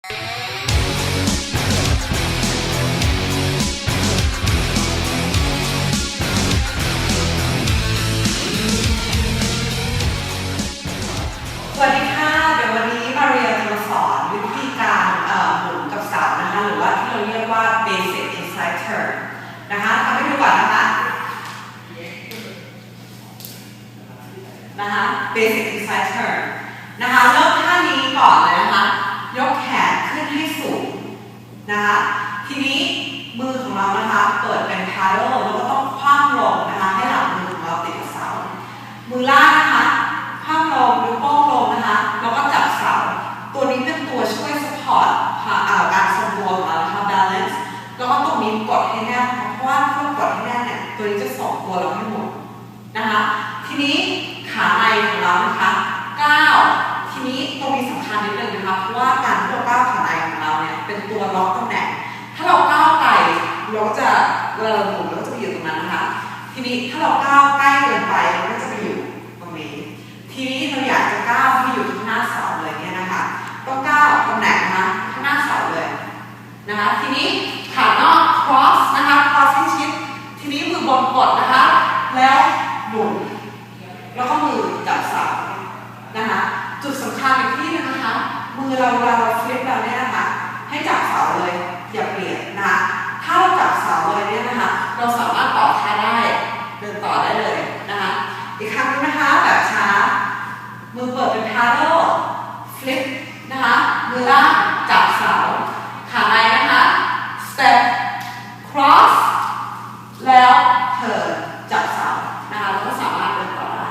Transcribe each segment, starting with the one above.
สวัสดีค่ะ เดี๋ยววันนี้มาเรียนจะมาสอนวิธีการเอ่อหมุนกับเสานะคะ หรือว่าที่เราเรียกว่า basic inside turn นะคะทำให้ดูก่อนนะคะนะคะ basic inside turn นะคะเริ่มท่านี้ก่อนเลยกแขนขึ้นให้สูง นะคะทีนี้มือของเรานะคะเปิดเป็น paddle แล้วก็ต้องคว่ำลงนะคะให้หลังมือของเราติดกับเสา มือล่างนะคะคว่ำลงนิ้วโป้งลงนะคะแล้วก็จับเสา ตัวนี้เป็นตัวช่วย support ค่ะอ่าการทรงตัวของเรานะคะ balance แล้วก็ตรงนี้กดให้แน่นเพราะว่าถ้าเรากดให้แน่นเนี่ยตัวนี้จะส่งตัวเราให้หมุนนะคะทีนี้ขาในของเรานะคะก้าวทีนี้ตรงนี้สำคัญนิดนึงนะคะเพราะว่าการ เป็นตัวล็อกตำแหน่ง ถ้าเราก้าวไกลเราก็จะเวลาเราหมุนเราก็จะไปอยู่ตรงนั้นนะคะ ทีนี้ถ้าเราก้าวใกล้เกินไปเราก็จะไปอยู่ตรงนี้ ทีนี้เราอยากจะก้าวให้อยู่ที่หน้าเสาเลยเนี่ยนะคะก็ก้าวตำแหน่งนะคะข้างหน้าเสาเลยนะคะ ทีนี้ขานอก cross นะคะ cross ให้ชิด ทีนี้มือบนกดนะคะ แล้วหมุนแล้วก็มือจับเสานะคะ จุดสำคัญอีกที่นึงนะคะ มือเราเราฟลิปเราเนี่ยนะคะ ให้จับเสาเลย อย่าเปลี่ยนนะคะ ถ้าเราจับเสาเลยเนี่ยนะคะ เราสามารถต่อท่าได้ เดินต่อได้เลยนะคะ อีกครั้งหนึงนะคะแบบช้า มือเปิดเป็น paddle flip นะคะมือล่างจับเสาขาในนะคะ step cross แล้วเทิร์นจับเสานะคะแล้วก็สามารถเดินต่อได้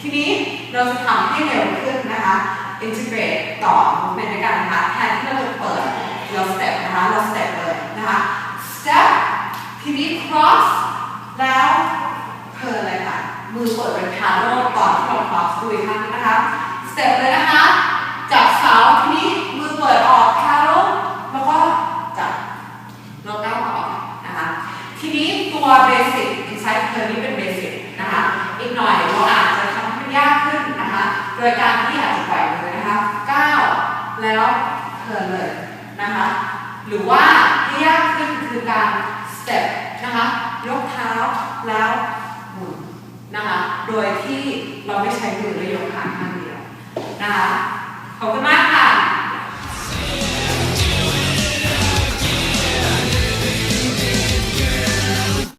ทีนี้เราจะทำให้เร็วขึ้นนะคะ integrate ต่อ movement ด้วยกันนะคะแทนที่เราจะเปิดเรา step นะคะเรา step เลยนะคะ step ทีนี้ cross แล้วเทิร์นเลยค่ะมือเปิดเป็น paddle ก่อนที่เรา cross ดูอีกครั้งนะคะ step เลยนะคะ จับเสาทีนี้มือเปิดออก paddle แล้วก็จับเราก้าวต่อนะคะ ทีนี้ตัว basic inside turn นี้เป็น basic นะคะ อีกหน่อยเราอาจจะทำให้ยากขึ้นนะคะ โดยการที่อาจจะปล่อยมือนะคะก้าวแล้วเทิร์นเลยนะคะ หรือว่าที่ยากขึ้นคือการ step นะคะ ยกเท้าแล้วหมุนนะคะ โดยที่เราไม่ใช้มือและยกขา นะคะขอบคุณมากค่ะ